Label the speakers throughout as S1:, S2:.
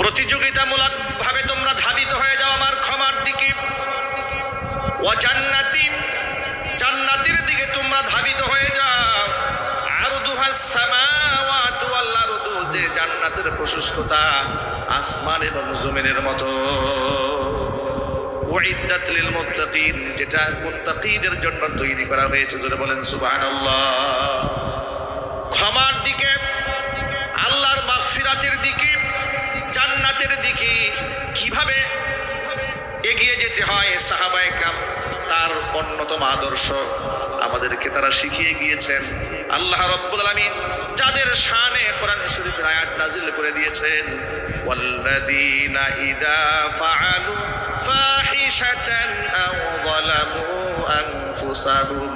S1: প্রতিযোগিতামূলক ভাবে তোমরা ধাবিত হয়ে যাও আমার ক্ষমার দিকে। ও জান্নাতি জান্নাতির দিকে তোমরা ধাবিত হয়ে যাও। আর যে জান্নাতের প্রশস্ততা আসমান এবং জমিনের মতো। লিল মুত্তাকিন, যেটা মুত্তাকিদের জন্য তৈরি করা হয়েছে যারা বলেন সুবহানাল্লাহ। ক্ষমার দিকে সিরাতের দিকে জান্নাতের দিকে কীভাবে এগিয়ে যেতে হয় সাহাবায় কাম তার অন্যতম আদর্শ আমাদেরকে তারা শিখিয়ে গিয়েছেন। আল্লাহ রব্বুল আলামিন যাদের শানে কোরআন শরীফের আয়াত নাজিল করে দিয়েছেন, ওয়াল্লাযীনা ইযা ফাআলু ফাহিশাতান আও যালামু আনফুসাহুম,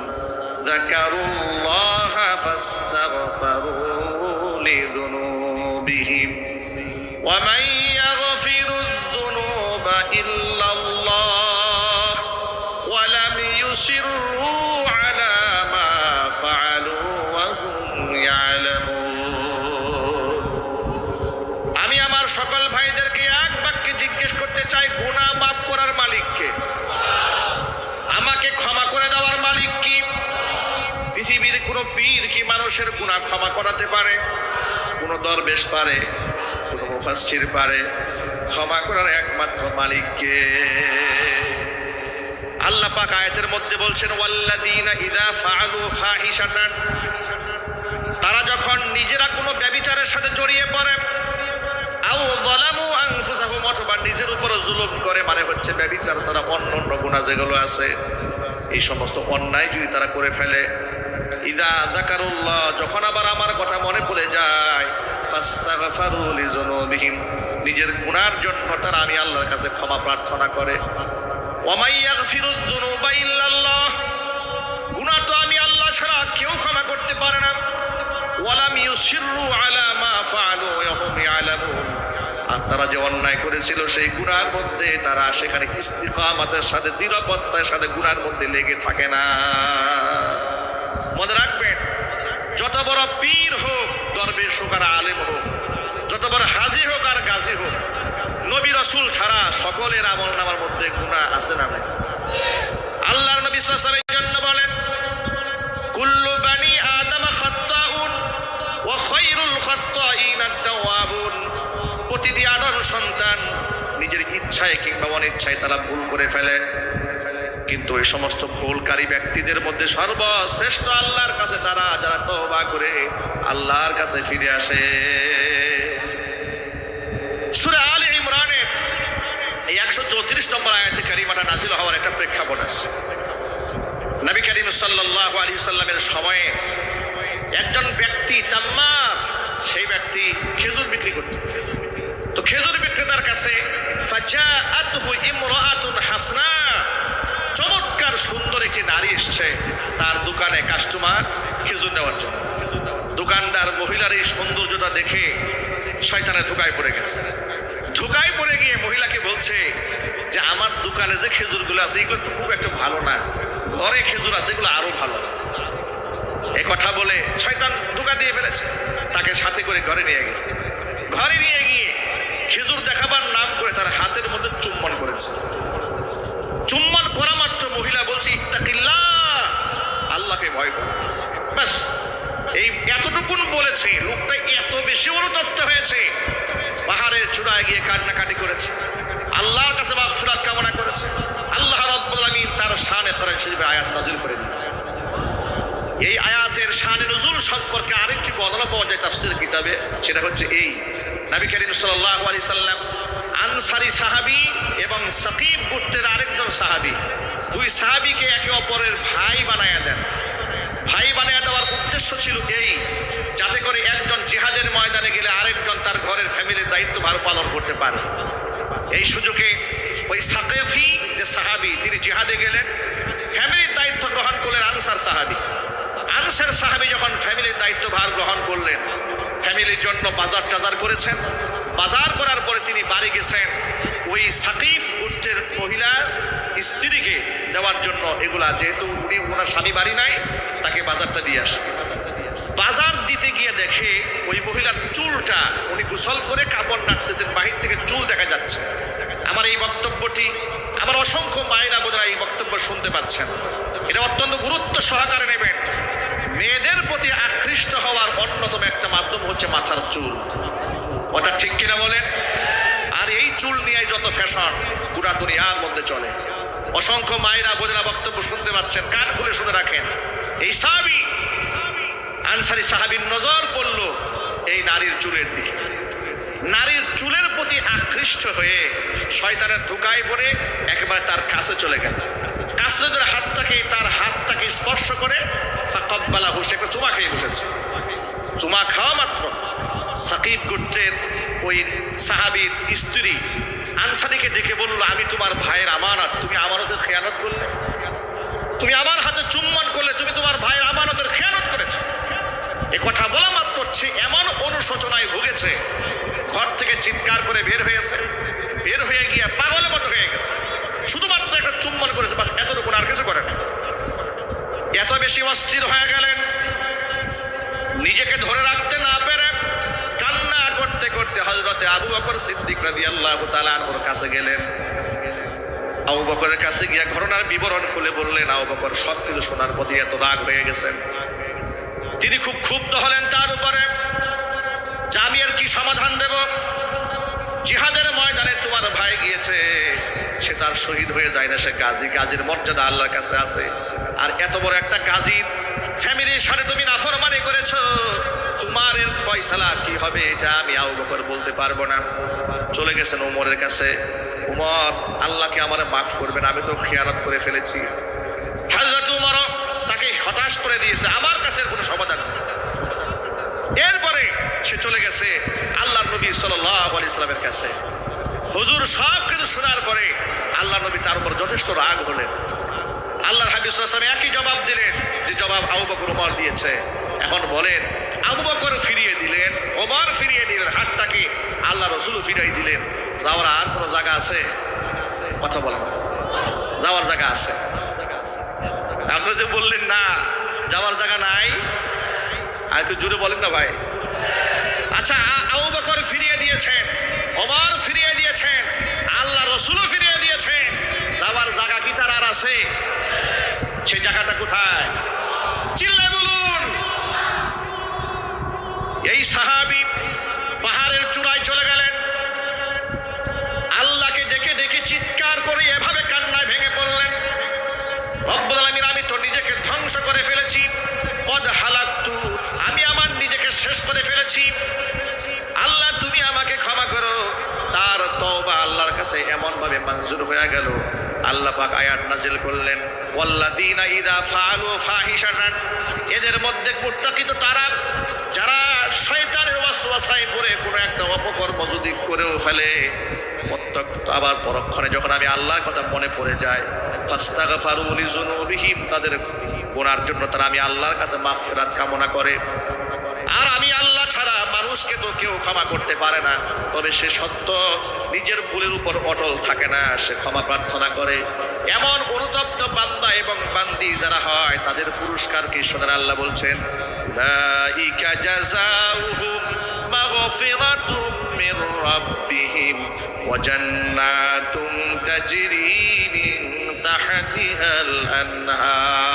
S1: যাকারুল্লাহা ফাস্তাগফারু লিযুনুব। ومن يغفر الذنوب إلا الله ولم يصروا على ما فعلوا وهم يعلمون আমি আমার সকল ভাইদেরকে এক বাক্যে জিজ্ঞেস করতে চাই গুনাহ মাফ করার মালিককে আমাকে ক্ষমা করে দেওয়ার মালিক কি পৃথিবীর কোনো পীর কি মানুষের গুনাহ ক্ষমা করাতে পারে কোনো দরবেশ পারে কোনো মুফাসসির পারে ক্ষমা করার একমাত্র মালিককে। আল্লাহ পাক আয়াতের মধ্যে বলছেন, ওয়াল্লাযীনা ইযা ফাআলু ফাহিশাতান। তারা যখন নিজেরা কোনো ব্যভিচারের সাথে জড়িয়ে পড়ে, আও যালামু আনফুসাহুম, অথবা নিজের উপর জুলুম করে মানে হচ্ছে ব্যভিচার ছাড়া অন্য অন্য গুনাহ যেগুলো আছে, এই সমস্ত অন্যায় যদি তারা করে ফেলে। ইদা যাকারুল্লাহ, যখন আবার আমার কথা মনে পড়ে যায় নিজের গুনার জন্য তারা আমি আল্লাহর কাছে ক্ষমা প্রার্থনা করে। গুনাহ তো আমি আল্লাহ ছাড়া কেউ ক্ষমা করতে পারে না। আর তারা যে অন্যায় করেছিল সেই গুনার মধ্যে তারা সেখানে ইস্তিকামাতের সাথে, নিরাপত্তার সাথে গুনার মধ্যে লেগে থাকে না। মনে রাখবেন যত বড় পীর হোক, দরবেশ হোক আর আলেম হোক, যত বড় হাজি হোক আর গাজী হোক, নবী রসুল ছাড়া সকলের আমল নামার মধ্যে গুণা আছে না নাই? আল্লাহর নবী ওয়াসাল্লামের জন্য বলেন, কুল্লু বানি আদম খাত্তাউন ওয়া খায়রুল খাত্তাইন আত-তাওয়াবুন। প্রতিটি আদম সন্তান নিজের ইচ্ছায় কিংবা অনিচ্ছায় তারা ভুল করে ফেলে। কিন্তু ওই সমস্ত ভুলকারী ব্যক্তিদের মধ্যে সর্বশ্রেষ্ঠ আল্লাহর কাছে তারা যারা তওবা করে, আল্লাহর কাছে ফিরে আসে। সূরা আলে ইমরানের এই একশো চৌত্রিশ নম্বর আয়াতে কারিমাটা নাজিল হওয়ার একটা প্রেক্ষাপট আছে। নবী করিম সাল্লাল্লাহু আলাইহি সাল্লামের সময়ে একজন ব্যক্তি তাম্মার সেই ব্যক্তি খেজুর বিক্রি করত। তো খেজুর বিক্রেতার কাছে, ফাজাআতহু ইমরাআতুন হাসনা চমৎকার সুন্দর একটি নারী এসছে। তার দোকানে কাস্টমার খেজুর নেওয়ার জন্য। দোকানদার, মহিলার এই সৌন্দর্যতা দেখে শয়তানে ধোকায় পড়ে গেছে। ধোকায় পড়ে গিয়ে মহিলাকে বলছে যে, আমার দোকানে যে খেজুরগুলো আছে, এগুলো তো খুব একটা ভালো না। ঘরে খেজুর আছে, এগুলো আরও ভালো এ কথা বলে শয়তান ধোকা দিয়ে ফেলেছে। তাকে সাথে করে ঘরে নিয়ে গেছে। ঘরে নিয়ে গিয়ে খেজুর দেখাবার নাম করে তার হাতের মধ্যে চুম্বন করেছে। চুম্বন বলছে ইত্তাকিল্লা আল্লাহকে ভয় কর। ব্যাস, এই এতটুকুন বলেছে লোকটা এত বেশি অনুতপ্ত হয়েছে। পাহাড়ের চূড়ায় গিয়ে কান্নাকাটি করেছে। আল্লাহর কাছে মাগফিরাত কামনা করেছে। আল্লাহ রাব্বুল আলামিন তার শানে তারা শরীফে আয়াত নাযিল করে দিয়েছে। এই নজুল সম্পর্কে আরেকটি বর্ণনা পাওয়া যায় তাফসীর কিতাবে, সেটা হচ্ছে এই। নবী করিম সাল্লাল্লাহু আলাইহি সাল্লাম আনসারি সাহাবী এবং সাকিব গোত্রের আরেকজন সাহাবী। দুই সাহাবীকে একে অপরের ভাই বানায়া দেন। ভাই বানিয়ে দেওয়ার উদ্দেশ্য ছিল এই, যাতে করে একজন জিহাদের ময়দানে গেলে আরেকজন তার ঘরের ফ্যামিলির দায়িত্ব ভালো পালন করতে পারে। এই সুযোগে ওই সাকেফি, যে সাহাবি, তিনি জিহাদে গেলেন, ফ্যামিলির দায়িত্ব গ্রহণ করলেন আনসার সাহাবি। আনসার সাহাবি যখন ফ্যামিলির দায়িত্ব ভার গ্রহণ করলেন, ফ্যামিলির জন্য বাজার টাজার করেছেন। বাজার করার পরে তিনি বাড়ি গেছেন। ওই সাকিফ গোত্রের মহিলা স্ত্রীকে দেওয়ার জন্য এগুলা যেহেতু উনি ওনার স্বামী বাড়ি নাই, তাকে বাজারটা দিয়ে আসে। বাজার দিতে গিয়ে দেখে ওই মহিলার চুলটা উনি গোসল করে কাপড় নাড়তেছেন, বাহির থেকে চুল দেখা যাচ্ছে। আমার এই বক্তব্যটি, আমার অসংখ্য মায়েরা বোধ এই বক্তব্য শুনতে পাচ্ছেন। এটা অত্যন্ত গুরুত্ব সহকারে নেবেন। মেয়েদের প্রতি আকৃষ্ট হওয়ার অন্যতম একটা মাধ্যম হচ্ছে মাথার চুল। ওটা ঠিক কিনা বলেন? আর এই চুল নিয়ে যত ফ্যাশন, গুড়া দুনিয়ার মধ্যে চলে। অসংখ্য মায়েরা বোঝেনা বক্তব্য শুনতে পাচ্ছেন, কান খুলে শুনে রাখেন। এই সাহাবি আনসারি সাহাবির নজর পড়ল এই নারীর চুলের দিকে। নারীর চুলের প্রতি আকৃষ্ট হয়ে শয়তানের ধোকায় পড়ে একেবারে তার কাছে চলে গেল। ধরে হাতটাকে, তার হাতটাকে স্পর্শ করে সাকব্বালা হুসে একটা চুমা খেয়ে বসেছে। চুমা খাওয়া মাত্র। সাকিব গোত্রের ওই সাহাবীর স্ত্রী আনসারিকে ডেকে বলল, আমি তোমার ভাইয়ের আমানত, তুমি আমানতের খেয়ানত করলে? তুমি আমার হাতে চুম্বন করলে, তুমি তোমার ভাইয়ের আমানতের খেয়ানত করেছ? এ কথা বলা মাত্র সে এমন অনুশোচনায় ভুগেছে। ঘর থেকে চিৎকার করে বের হয়েছে। বের হয়ে গিয়ে পাগলের মতো হয়ে গেছে। শুধুমাত্র একটা চুম্বন করেছে, বাস এতটুকু আর কিছু করে না এত বেশি অস্থির হয়ে গেলেন। নিজেকে ধরে রাখতে না পেরে কান্না করতে করতে হজরতে আবু বকর সিদ্দিক রাদি আল্লাহ তালার কাছে গেলেন। আবু বকরের কাছে গিয়া ঘটনার বিবরণ খুলে বললেন, আবু বকর সব কিছু শোনার প্রতি এত রাগ হয়ে গেছেন তিনি খুব ক্ষুব্ধ হলেন তার উপরে। আমি আর কি সমাধান দেব? জিহাদের ময়দানে তোমার ভাই গিয়েছে। সে তার শহীদ হয়ে যায় না, সে গাজী। গাজীর মর্যাদা আল্লাহর কাছে আছে। আর এত বড় একটা গাজীর ফ্যামিলির সাথে তুমি নাফরমানি করেছ। তোমার এর ফয়সালা কি হবে, এটা আমি আবু বকর বলতে পারব না। চলে গেছেন উমরের কাছে। উমর, আল্লাহকে আমার মাফ করবেন, আমি তো খেয়ানত করে ফেলেছি। হাজরত উমর তাকে হতাশ করে দিয়েছে। আমার কাছে কোনো সমাধান এরপরে সে চলে গেছে আল্লাহ নবী সাল্লাহ ইসলামের কাছে। হুজুর সব কিছু শোনার পরে আল্লাহ নবী তার উপর যথেষ্ট রাগ হলেন। আল্লাহর সাল্লাম একই জবাব দিলেন যে জবাব আবু বকর ওমর দিয়েছে। এখন বলেন, আবু বকর ফিরিয়ে দিলেন, ওমর ফিরিয়ে দিলেন হাতটাকে আল্লাহ রসুল ফিরিয়ে দিলেন। যাওয়ার আর কোনো জায়গা আছে? কথা বলেন। যাওয়ার জায়গা আছে। আপনি যে বললেন না, যাওয়ার জায়গা নাই। আর একটু জুড়ে বলেন না ভাই। আচ্ছা আবু বকর ফিরিয়ে দিয়েছেন, ওমর ফিরিয়ে দিয়েছেন, আল্লাহ রসুলও ফিরিয়ে দিয়েছেন। যাওয়ার জায়গা কি তার আর আছে? সেই জায়গাটা কোথায়? চিল্লায় বলুন। এই সাহাবি পাহাড়ের চূড়ায় চলে গেলেন। আল্লাহকে ডেকে ডেকে চিৎকার করে এভাবে কান্নায় ভেঙে পড়লেন। রব্বুল আলামিন, আমি তো নিজেকে ধ্বংস করে ফেলেছি। কদ নিজেকে শেষ করে ফেলেছি। আল্লাহ, তুমি আমাকে ক্ষমা করো। তার তওবা আল্লাহর কাছে এমন ভাবে মঞ্জুর হয়ে গেল। আল্লাহ পাক আয়াত নাজিল করলেন, ওয়াল্লাযীনা ইযা ফাআলু ফাহিশাতান এদের মধ্যে মুত্তাকিত তারা, যারা শয়তানের ওয়াসওয়াসায় পড়ে, কোনো একটা অপকর্ম যদি করেও ফেলে, প্রত্যক্ষ আবার পরক্ষণে যখন আমি আল্লাহর কথা মনে পড়ে যায়, ফাস্তাগফারু লিযুনুবিহিম তাদের গুনার জন্য তারা আমি আল্লাহর কাছে মাগফিরাত কামনা করে। আর আমি আল্লাহ ছাড়া মানুষকে তো কেউ ক্ষমা করতে পারে না। তবে সে সত্য, নিজের ভুলের উপর অটল থাকে না, সে ক্ষমা প্রার্থনা করে। এমন অনুতপ্ত বান্দা এবং বান্দি যারা হয়, তাদের পুরস্কার কি শোনেন আল্লাহ বলছেন? তাহতিহাল আনহার।